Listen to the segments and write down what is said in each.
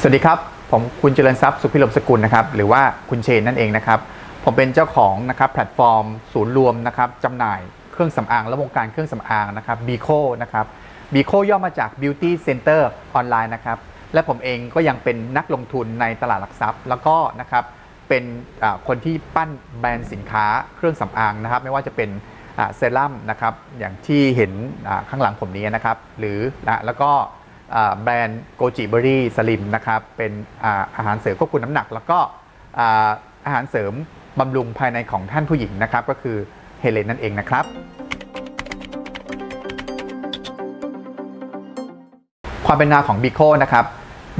สวัสดีครับ ผมคุณเจริญทรัพย์สุพิรมสกุลนะครับหรือว่าคุณเชนนั่นเองนะครับ ผมเป็นเจ้าของนะครับแพลตฟอร์ม ศูนย์รวมนะครับจำหน่ายเครื่องสำอางและวงการเครื่องสำอางนะครับบีโคนะครับบีโคย่อมาจาก Beauty Center ออนไลน์นะครับและผมเองก็ยังเป็นนักลงทุนในตลาดหลักทรัพย์ แล้วก็นะครับเป็นอ่าคนที่ปั้นแบรนด์สินค้าเครื่องสำอางนะครับ ไม่ว่าจะเป็นอ่าเซรั่มนะครับอย่างที่เห็นข้างหลังผมนี้นะครับ หรือนะแล้วก็ แบรนด์โกจิเบอรี่สลิมนะครับ เป็นอาหารเสริมควบคุมน้ำหนัก แล้วก็อาหารเสริมบำรุงภายในของท่านผู้หญิงนะครับ ก็คือเฮเลนนั่นเองนะครับ ความเป็นมาของบีโคนะครับ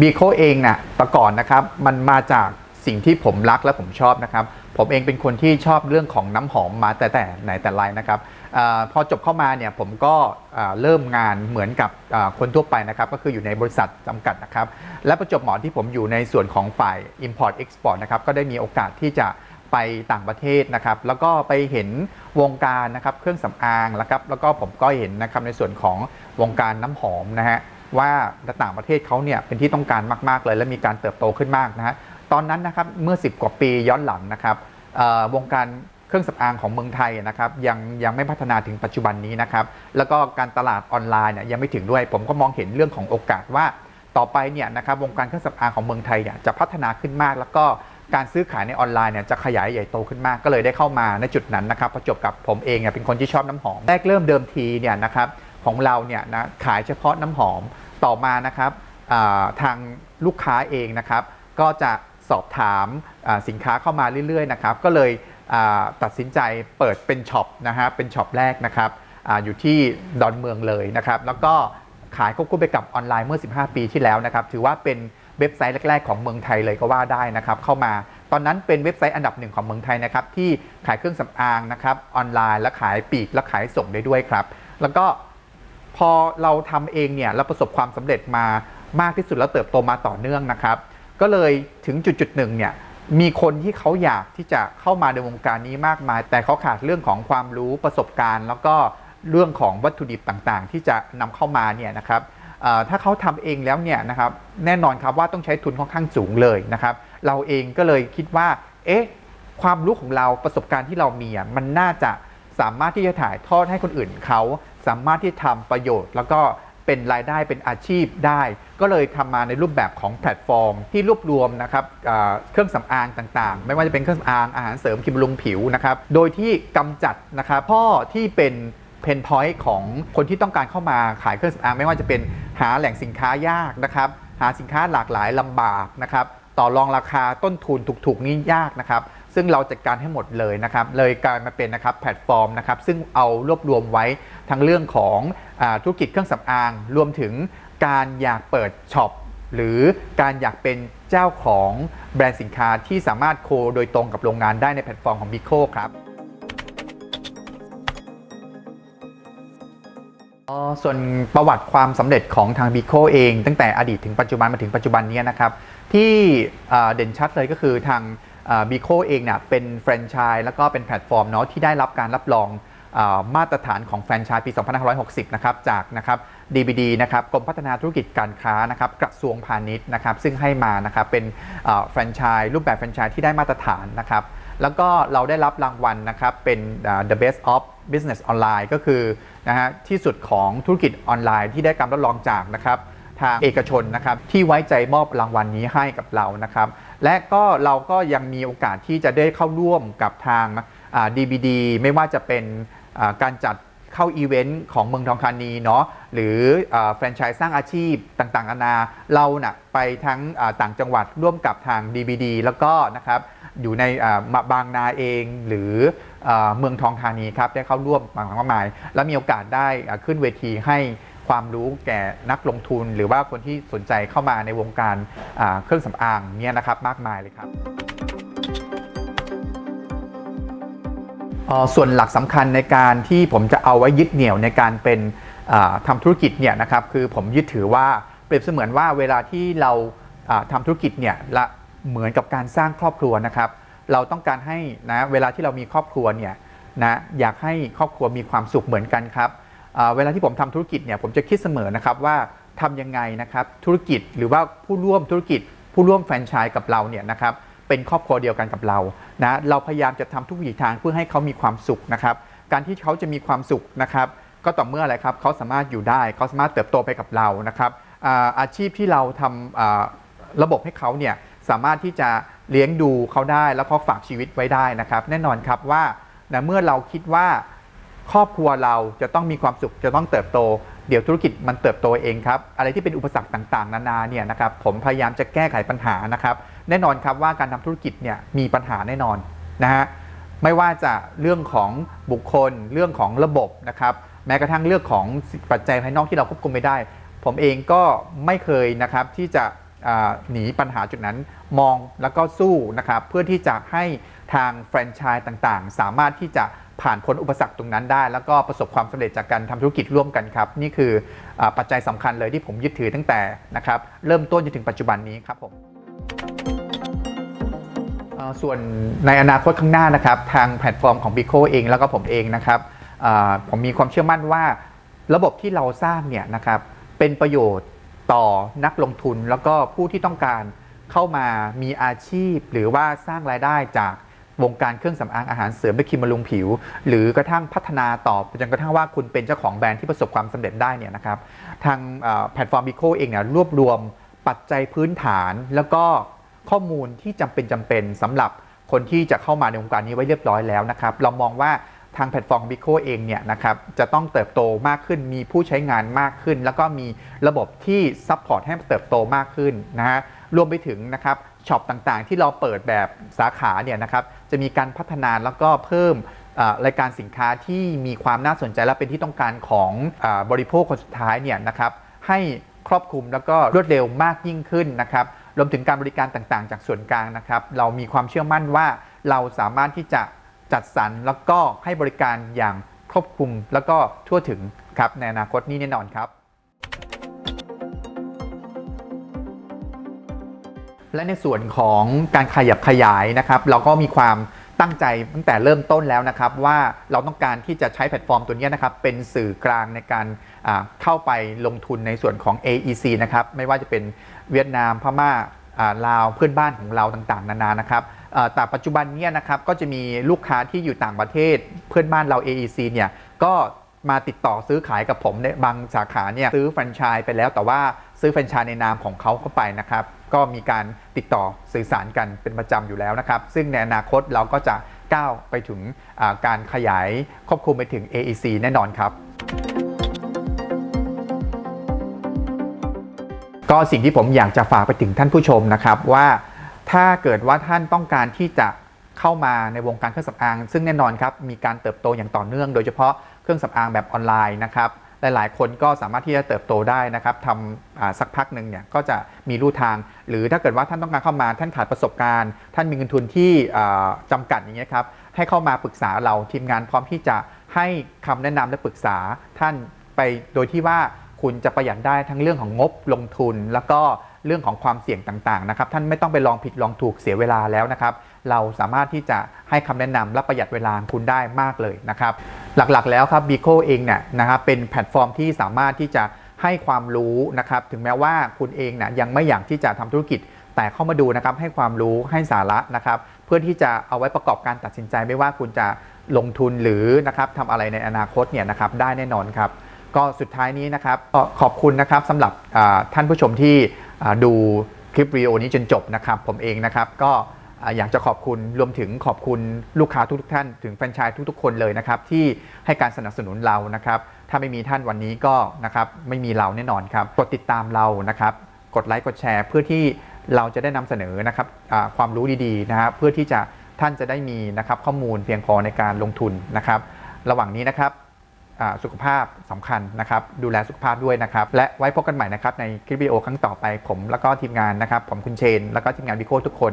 บีโคเองนะ่ะแต่ก่อนนะครับ มันมาจากสิ่งที่ผมรักและผมชอบนะครับ ผมเองเป็นคนที่ชอบเรื่องของน้ำหอมมาแต่แต่ไหนแต่ไรนะครับ พอจบเข้ามาเนี่ยผมก็เริ่มงานเหมือนกับคนทั่วไปนะครับ ก็คืออยู่ในบริษัทจำกัดนะครับ และประจบหมาะที่ผมอยู่ในส่วนของฝ่าย Import Export นะครับ ก็ได้มีโอกาสที่จะไปต่างประเทศนะครับ แล้วก็ไปเห็นวงการนะครับเครื่องสำอางแล้วครับ แล้วก็ผมก็เห็นนะครับในส่วนของวงการน้ำหอมนะฮะว่าต่างประเทศเขาเนี่ยเป็นที่ต้องการมาก ๆ เลย และมีการเติบโตขึ้นมากนะฮะตอนนั้นนะครับเมื่อ 10 กว่าปีย้อนหลังนะครับวงการ เครื่องสำอางของเมืองไทยนะครับยังยังไม่พัฒนาถึงปัจจุบันนี้นะครับแล้วก็การตลาดออนไลน์เนี่ยยังไม่ถึงด้วย ผมก็มองเห็นเรื่องของโอกาสว่าต่อไปเนี่ยนะครับวงการเครื่องสำอางของเมืองไทยเนี่ยจะพัฒนาขึ้นมาก แล้วก็การซื้อขายในออนไลน์เนี่ยจะขยายใหญ่โตขึ้นมากก็เลยได้เข้ามาในจุดนั้นนะครับประจบกับผมเองเนี่ยเป็นคนที่ชอบน้ำหอมแรกเริ่มเดิมทีเนี่ยนะครับของเราเนี่ยนะขายเฉพาะน้ำหอมต่อมานะครับทางลูกค้าเองนะครับ ก็จะสอบถามสินค้าเข้ามาเรื่อยๆนะครับ ก็เลย ตัดสินใจเปิดเป็นช็อปนะฮะเป็นช็อปแรกนะครับออยู่ที่ดอนเมืองเลยนะครับ แล้วก็ขายควบคู่ไปกับออนไลน์เมื่อ 15 ปีที่แล้วนะครับ ถือว่าเป็นเว็บไซต์แรก ๆ ของเมืองไทยเลยก็ว่าได้นะครับ เข้ามาตอนนั้นเป็นเว็บไซต์อันดับหนึ่งของเมืองไทยนะครับที่ขายเครื่องสำอางนะครับออนไลน์และขายปีกและขายส่งได้ด้วยครับ แล้วก็พอเราทำเองเนี่ยเราประสบความสำเร็จมามากที่สุดแล้วเติบโตมาต่อเนื่องนะครับ ก็เลยถึงจุดจุดๆหนึ่งเนี่ย มีคนที่เขาอยากที่จะเข้ามาในวงการนี้มากมาย แต่เขาขาดเรื่องของความรู้ประสบการณ์ แล้วก็เรื่องของวัตถุดิบต่างๆ ที่จะนำเข้ามาเนี่ยนะครับถ้าเขาทำเองแล้วเนี่ยนะครับแน่นอนครับว่าต้องใช้ทุนค่อนข้างสูงเลยนะครับ เราเองก็เลยคิดว่า เอ๊ะความรู้ของเราประสบการณ์ที่เรามีอะมันน่าจะสามารถที่จะถ่ายทอดให้คนอื่นเขาสามารถที่ทำประโยชน์ แล้วก็เป็นรายได้เป็นอาชีพได้ ก็เลยทำมาในรูปแบบของแพลตฟอร์ม ที่รวบรวมนะครับเครื่องสำอางต่างๆ ไม่ว่าจะเป็นเครื่องสำอางอาหารเสริมครีมบำรุงผิวนะครับโดยที่กำจัดนะครับพ่อที่เป็นเพนพอยต์ของคนที่ต้องการเข้ามาขายเครื่องสำอางไม่ว่าจะเป็นหาแหล่งสินค้ายากนะครับหาสินค้าหลากหลายลำบากนะครับต่อรองราคาต้นทุนถูกๆนี่ยากนะครับซึ่งเราจัดการให้หมดเลยนะครับเลยกลายมาเป็นนะครับแพลตฟอร์มนะครับซึ่งเอารวบรวมไว้ทั้งเรื่องของอธุรกิจเครื่องสำอาง รวมถึง การอยากเปิดช็อปหรือการอยากเป็นเจ้าของแบรนด์สินค้าที่สามารถโคโดยตรงกับโรงงานได้ในแพลตฟอร์มของ b i c o ครับส่วนประวัติความสำเร็จของทางบีโคเอง ตั้งแต่อดีตถึงปัจจุบันมาถึงปัจจุบันนี้นะครับ ที่เด่นชัดเลยก็คือทางบีโคเองเนี่ยเป็นแฟรนไชส์แล้วก็เป็นแพลตฟอร์มเนาะที่ได้รับการรับรอง มาตรฐานของแฟรนไชส์ปี 2560 นะครับจากนะครับ DBD นะครับกรมพัฒนาธุรกิจการค้านะครับกระทรวงพาณิชย์นะครับซึ่งให้มานะครับเป็นแฟรนไชส์รูปแบบแฟรนไชส์ที่ได้มาตรฐานนะครับแล้วก็เราได้รับรางวัลนะครับเป็น The Best of Business Online ก็คือนะฮะที่สุดของธุรกิจออนไลน์ที่ได้การรับรองจากนะครับทางเอกชนนะครับที่ไว้ใจมอบรางวัลนี้ให้กับเรานะครับและก็เราก็ยังมีโอกาสที่จะได้เข้าร่วมกับทาง DBD ไม่ว่าจะเป็น การจัดเข้าอีเวนต์ของเมืองทองธานีเนาะหรืออแฟรนไชส์สร้างอาชีพต่างๆนานาเราน่ะไปทั้งต่างจังหวัดร่วมกับทาง DBD แล้วก็นะครับอยู่ในบางนาเองหรืออเมืองทองธานีครับได้เข้าร่วมมากมาย แล้วมีโอกาสได้ขึ้นเวทีให้ความรู้แก่นักลงทุน หรือว่าคนที่สนใจเข้ามาในวงการเครื่องสำอางเนี่ยนะครับมากมายเลยครับ ส่วนหลักสำคัญในการที่ผมจะเอาไว้ยึดเหนี่ยวในการเป็นอ่าทำธุรกิจเนี่ยนะครับคือผมยึดถือว่าเปรียบเสมือนว่าเวลาที่เราอ่าทำธุรกิจเนี่ยละเหมือนกับการสร้างครอบครัวนะครับ เราต้องการให้นะเวลาที่เรามีครอบครัวเนี่ยนะอยากให้ครอบครัวมีความสุขเหมือนกันครับเวลาที่ผมทำธุรกิจเนี่ยผมจะคิดเสมอนะครับว่าทำยังไงนะครับธุรกิจหรือว่าผู้ร่วมธุรกิจ ผู้ร่วมแฟรนไชส์กับเราเนี่ยนะครับ เป็นครอบครัวเดียวกันกับเรานะเราพยายามจะทำทุกวิถีทางเพื่อให้เขามีความสุขนะครับการที่เขาจะมีความสุขนะครับก็ต่อเมื่ออะไรครับเขาสามารถอยู่ได้เขาสามารถเติบโตไปกับเรานะครับอาอาชีพที่เราทำอ่าระบบให้เขาเนี่ยสามารถที่จะเลี้ยงดูเขาได้แล้วเขาฝากชีวิตไว้ได้นะครับ แน่นอนครับว่านะเมื่อเราคิดว่าครอบครัวเราจะต้องมีความสุขจะต้องเติบโต เดี๋ยวธุรกิจมันเติบโตเองครับ อะไรที่เป็นอุปสรรคต่างๆ นานาเนี่ยนะครับผมพยายามจะแก้ไขปัญหานะครับ แน่นอนครับว่าการทำธุรกิจเนี่ยมีปัญหาแน่นอนนะฮะไม่ว่าจะเรื่องของบุคคล เรื่องของระบบนะครับแม้กระทั่งเรื่องของปัจจัยภายนอกที่เราควบคุมไม่ได้ ผมเองก็ไม่เคยนะครับที่จะหนีปัญหาจุดนั้นมองแล้วก็สู้นะครับเพื่อที่จะให้ทางแฟรนไชส์ต่างๆ สามารถที่จะผ่านพ้นอุปสรรคตรงนั้นได้ แล้วก็ประสบความสำเร็จจากการทำธุรกิจร่วมกันครับ นี่คืออปัจจัยสำคัญเลยที่ผมยึดถือตั้งแต่นะครับเริ่มต้นจนถึงปัจจุบันนี้ครับผม ส่วนในอนาคตข้างหน้านะครับ ทางแพลตฟอร์มของ b i c o เองแล้วก็ผมเองนะครับผมมีความเชื่อมั่นว่า ระบบที่เราสร้างเนี่ยนะครับเป็นประโยชน์ต่อนักลงทุนแล้วก็ผู้ที่ต้องการเข้ามามีอาชีพ หรือว่าสร้างรายได้จากวงการเครื่องสำอางอาหารเสริมและครีมบำรุงผิว หรือกระทั่งพัฒนาต่อจนกระทั่งว่าคุณเป็นเจ้าของแบรนด์ที่ประสบความสำเร็จได้เนี่ยนะครับทางแพลตฟอร์ม b i c o เองเนี่ยรวบรวมปัจจัยพื้นฐานแล้วก็ ข้อมูลที่จำเป็นจำเป็นสำหรับคนที่จะเข้ามาในวงการนี้ไว้เรียบร้อยแล้วนะครับ เรามองว่าทางแพลตฟอร์ม b i c o เองเนี่ยนะครับจะต้องเติบโตมากขึ้น มีผู้ใช้งานมากขึ้น แล้วก็มีระบบที่ซัพพอร์ตให้เติบโตมากขึ้นนะฮะรวมไปถึงนะครับช็อปต่างๆ ที่เราเปิดแบบสาขาเนี่ยนะครับจะมีการพัฒนาแล้วก็เพิ่มรายการสินค้าที่มีความน่าสนใจและเป็นที่ต้องการของอบริโภคคนสุดท้ายเนี่ยนะครับให้ครอบคลุมแล้วก็รวดเร็วมากยิ่งขึ้นนะครับ รวมถึงการบริการต่างๆ จากส่วนกลางนะครับ เรามีความเชื่อมั่นว่าเราสามารถที่จะจัดสรรแล้วก็ให้บริการอย่างครอบคลุมแล้วก็ทั่วถึงครับในอนาคตนี้แน่นอนครับ และในส่วนของการขยับขยายนะครับ เราก็มีความ ตั้งใจตั้งแต่เริ่มต้นแล้วนะครับว่าเราต้องการที่จะใช้แพลตฟอร์มตัวนี้นะครับเป็นสื่อกลางในการเข้าไปลงทุนในส่วนของ AEC นะครับไม่ว่าจะเป็นเวียดนามพม่าอ่าลาวเพื่อนบ้านของเราต่างๆ นานานะครับแต่ปัจจุบันนี้นะครับก็จะมีลูกค้าที่อยู่ต่างประเทศ เพื่อนบ้านเรา AEC เนี่ยก็มาติดต่อซื้อขายกับผมในบางสาขาเนี่ยซื้อแฟรนไชส์ไปแล้วแต่ว่าซื้อแฟรนไชส์ในนามของเขาเข้าไปนะครับ ก็มีการติดต่อสื่อสารกันเป็นประจำอยู่แล้วนะครับ ซึ่งในอนาคตเราก็จะก้าวไปถึงการขยายครอบคลุมไปถึง AEC แน่นอนครับ ก็สิ่งที่ผมอยากจะฝากไปถึงท่านผู้ชมนะครับว่าถ้าเกิดว่าท่านต้องการที่จะเข้ามาในวงการเครื่องสำอาง ซึ่งแน่นอนครับมีการเติบโตอย่างต่อเนื่อง โดยเฉพาะเครื่องสำอางแบบออนไลน์นะครับ หลาย ๆ คนก็สามารถที่จะเติบโตได้นะครับทำสักพักหนึ่งเนี่ยก็จะมีรูทาง หรือถ้าเกิดว่าท่านต้องการเข้ามาท่านขาดประสบการณ์ ท่านมีเงินทุนที่อ่าจำกัดอย่างเงี้ยครับให้เข้ามาปรึกษาเราทีมงานพร้อมที่จะให้คำแนะนำและปรึกษาท่านไปโดยที่ว่าคุณจะประหยัดได้ทั้งเรื่องของงบลงทุน แล้วก็เรื่องของความเสี่ยงต่างๆนะครับท่านไม่ต้องไปลองผิดลองถูกเสียเวลาแล้วนะครับ เราสามารถที่จะให้คำแนะนำและประหยัดเวลาคุณได้มากเลยนะครับ หลักๆ แล้วครับ b i c o เองเนี่ยนะครับเป็นแพลตฟอร์มที่สามารถที่จะให้ความรู้นะครับถึงแม้ว่าคุณเองเนะยังไม่อยากที่จะทำธุรกิจ แต่เข้ามาดูนะครับให้ความรู้ให้สาระนะครับเพื่อที่จะเอาไว้ประกอบการตัดสินใจไม่ว่าคุณจะลงทุนหรือนะครับทำอะไรในอนาคตเนี่ยนะครับได้แน่นอนครับก็สุดท้ายนี้นะครับก็ขอบคุณนะครับสำหรับท่านผู้ชมที่ดูคลิปวิดีโอนี้จนจบนะครับ ผมเองนะครับก็ อยากจะขอบคุณรวมถึงขอบคุณลูกค้าทุกท่าน ถึงแฟนชส์ทุกๆ คนเลยนะครับที่ให้การสนับสนุนเรานะครับถ้าไม่มีท่านวันนี้ก็นะครับไม่มีเราแน่นอนครับกดติดตามเรานะครับกดไลค์กดแชร์เพื่อที่เราจะได้นำเสนอนะครับความรู้ดีๆนะครับเพื่อที่จะท่านจะได้มีนะครับข้อมูลเพียงพอในการลงทุนนะครับ ระหว่างนี้นะครับสุขภาพสำคัญนะครับ ดูแลสุขภาพด้วยนะครับ และไว้พบกันใหม่นะครับในคลิปวิดีโอครั้งต่อไปผม แล้วก็ทีมงานนะครับ ผมคุณเชน แล้วก็ทีมงานวิโคทุกคน